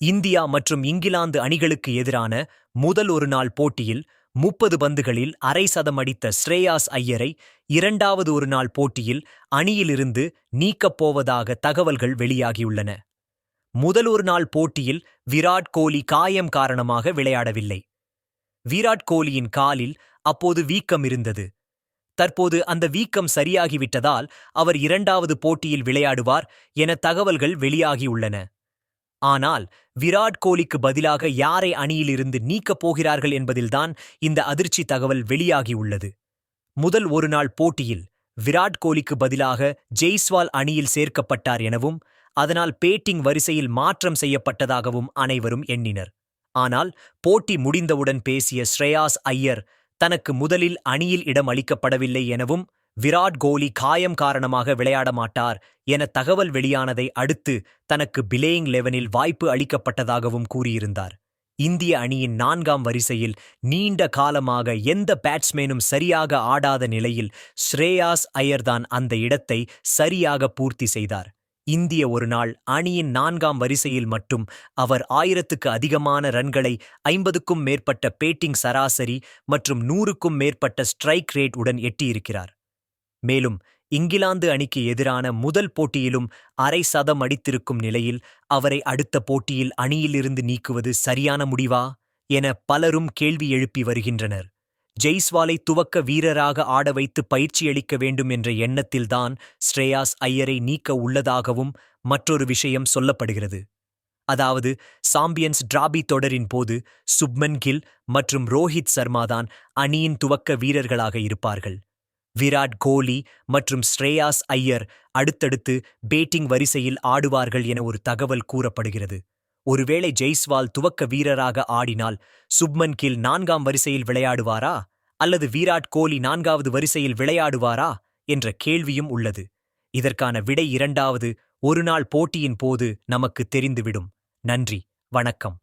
India மற்றும் இங்கிலாந்து அணிகளுக்கு எதிரான முதல் ஒருநாள் போட்டியில் முப்பது பந்துகளில் அரை சதம் அடித்த ஸ்ரேயாஸ் ஐயரை இரண்டாவது ஒருநாள் போட்டியில் அணியிலிருந்து நீக்கப் போவதாக தகவல்கள் வெளியாகியுள்ளன. முதல் ஒரு நாள் போட்டியில் விராட் கோலி காயம் காரணமாக விளையாடவில்லை. விராட் கோலியின் காலில் அப்போது வீக்கம் இருந்தது. தற்போது அந்த வீக்கம் சரியாகிவிட்டதால் அவர் இரண்டாவது போட்டியில் விளையாடுவார் என தகவல்கள் வெளியாகியுள்ளன. ஆனால் விராட் கோலிக்கு பதிலாக யாரை அணியிலிருந்து நீக்கப் போகிறார்கள் என்பதில்தான் இந்த அதிர்ச்சி தகவல் வெளியாகியுள்ளது. முதல் ஒருநாள் போட்டியில் விராட் கோலிக்கு பதிலாக ஜெய்ஸ்வால் அணியில் சேர்க்கப்பட்டார் எனவும் அதனால் பேட்டிங் வரிசையில் மாற்றம் செய்யப்பட்டதாகவும் அனைவரும் எண்ணினர். ஆனால் போட்டி முடிந்தவுடன் பேசிய ஸ்ரேயாஸ் ஐயர் தனக்கு முதலில் அணியில் இடம் அளிக்கப்படவில்லை எனவும் விராட் கோலி காயம் காரணமாக விளையாட மாட்டார் என தகவல் வெளியானதை அடுத்து தனக்கு பிலேயிங் லெவனில் வாய்ப்பு அளிக்கப்பட்டதாகவும் கூறியிருந்தார். இந்திய அணியின் நான்காம் வரிசையில் நீண்ட காலமாக எந்த பேட்ஸ்மேனும் சரியாக ஆடாத நிலையில் ஸ்ரேயாஸ் ஐயர்தான் அந்த இடத்தை சரியாக பூர்த்தி செய்தார். இந்திய ஒருநாள் அணியின் நான்காம் வரிசையில் மட்டும் அவர் ஆயிரத்துக்கு அதிகமான ரன்களை ஐம்பதுக்கும் மேற்பட்ட பேட்டிங் சராசரி மற்றும் நூறுக்கும் மேற்பட்ட ஸ்ட்ரைக் ரேட் உடன் எட்டியிருக்கிறார். மேலும் இங்கிலாந்து அணிக்கு எதிரான முதல் போட்டியிலும் அரை சதம் அடித்திருக்கும் நிலையில் அவரை அடுத்த போட்டியில் அணியிலிருந்து நீக்குவது சரியான முடிவா? என பலரும் கேள்வி எழுப்பி வருகின்றனர். ஜெய்ஸ்வாலை துவக்க வீரராக ஆட வைத்து பயிற்சியளிக்க வேண்டும் என்ற எண்ணத்தில்தான் ஸ்ரேயாஸ் ஐயரை நீக்க உள்ளதாகவும் மற்றொரு விஷயம் சொல்லப்படுகிறது. அதாவது சாம்பியன்ஸ் டிராபி தொடரின் போது சுப்மன் கில் மற்றும் ரோஹித் சர்மாதான் அணியின் துவக்க வீரர்களாக இருப்பார்கள். விராட் கோலி மற்றும் ஸ்ரேயாஸ் ஐயர் அடுத்தடுத்து பேட்டிங் வரிசையில் ஆடுவார்கள் என ஒரு தகவல் கூறப்படுகிறது. ஒருவேளை ஜெய்ஸ்வால் துவக்க வீரராக ஆடினால் சுப்மன் கீழ் நான்காம் வரிசையில் விளையாடுவாரா? அல்லது விராட் கோலி நான்காவது வரிசையில் விளையாடுவாரா? என்ற கேள்வியும் உள்ளது. இதற்கான விடை இரண்டாவது ஒருநாள் போட்டியின் போது நமக்கு தெரிந்துவிடும். நன்றி வணக்கம்.